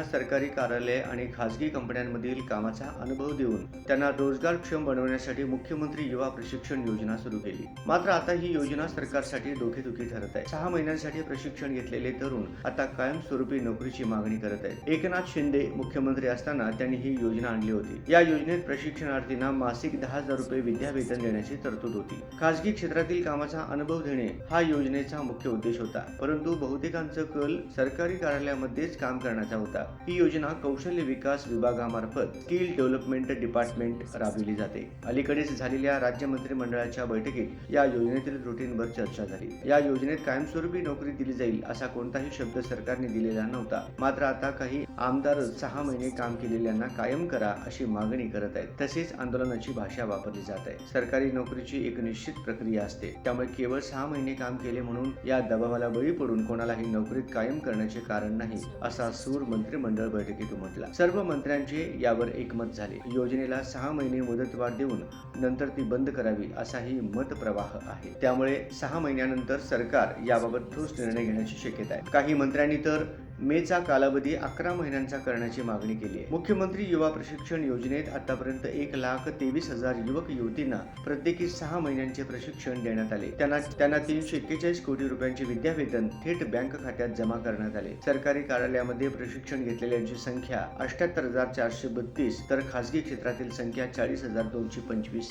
युवतींना सरकारी कार्यालय आणि खासगी कंपन्यांमधील कामाचा अनुभव देऊन त्यांना रोजगारक्षम बनवण्यासाठी मुख्यमंत्री युवा प्रशिक्षण योजना सुरू केली. मात्र आता ही योजना सरकारसाठी डोकेदुखी ठरत आहे. सहा महिन्यांसाठी प्रशिक्षण घेतलेले तरुण आता कायमस्वरूपी नोकरीची मागणी करत आहेत. एकनाथ शिंदे मुख्यमंत्री असताना त्यांनी ही योजना आणली होती. या योजनेत प्रशिक्षणार्थींना मासिक दहा हजार रुपये विद्यावेतन देण्याची तरतूद होती. खासगी क्षेत्रातील कामाचा अनुभव देणे हा योजनेचा मुख्य उद्देश होता. परंतु बहुतेकांचं कल सरकारी कार्यालयामध्येच काम करण्याचा होता. ही योजना कौशल्य विकास विभागामार्फत स्किल डेव्हलपमेंट डिपार्टमेंट राबविली जाते. अलीकडेच झालेल्या राज्य मंत्रिमंडळाच्या बैठकीत या योजनेतील त्रुटींवर चर्चा झाली. या योजनेत कायमस्वरूपी नोकरी दिली जाईल असा कोणताही शब्द सरकारने दिलेला नव्हता. मात्र आता काही आमदार सहा महिने काम केलेल्यांना कायम करा अशी मागणी करत आहेत. तसेच आंदोलनाची भाषा वापरली जात आहे. सरकारी नोकरीची एक निश्चित प्रक्रिया असते. त्यामुळे केवळ सहा महिने काम केले म्हणून या दबावाला बळी पडून कोणालाही नोकरीत कायम करण्याचे कारण नाही असा सूर मंत्री मंत्रिमंडळ बैठकीत उमटला. सर्व मंत्र्यांचे यावर एकमत झाले. योजनेला सहा महिने मुदतवाढ देऊन नंतर ती बंद करावी असाही मतप्रवाह आहे. त्यामुळे सहा महिन्यानंतर सरकार याबाबत ठोस निर्णय घेण्याची शक्यता आहे. काही मंत्र्यांनी तर मेचा कालावधी अकरा महिन्यांचा करण्याची मागणी केली आहे. मुख्यमंत्री युवा प्रशिक्षण योजनेत आतापर्यंत एक लाख तेवीस हजार युवक युवतींना प्रत्येकी सहा महिन्यांचे प्रशिक्षण देण्यात आले. त्यांना त्यांना तीनशे एक्केचाळीस कोटी रुपयांचे विद्यावेतन थेट बँक खात्यात जमा करण्यात आले. सरकारी कार्यालयामध्ये प्रशिक्षण घेतलेल्यांची संख्या अठ्याहत्तर हजार चारशे बत्तीस तर खासगी क्षेत्रातील संख्या चाळीस हजार दोनशे पंचवीस.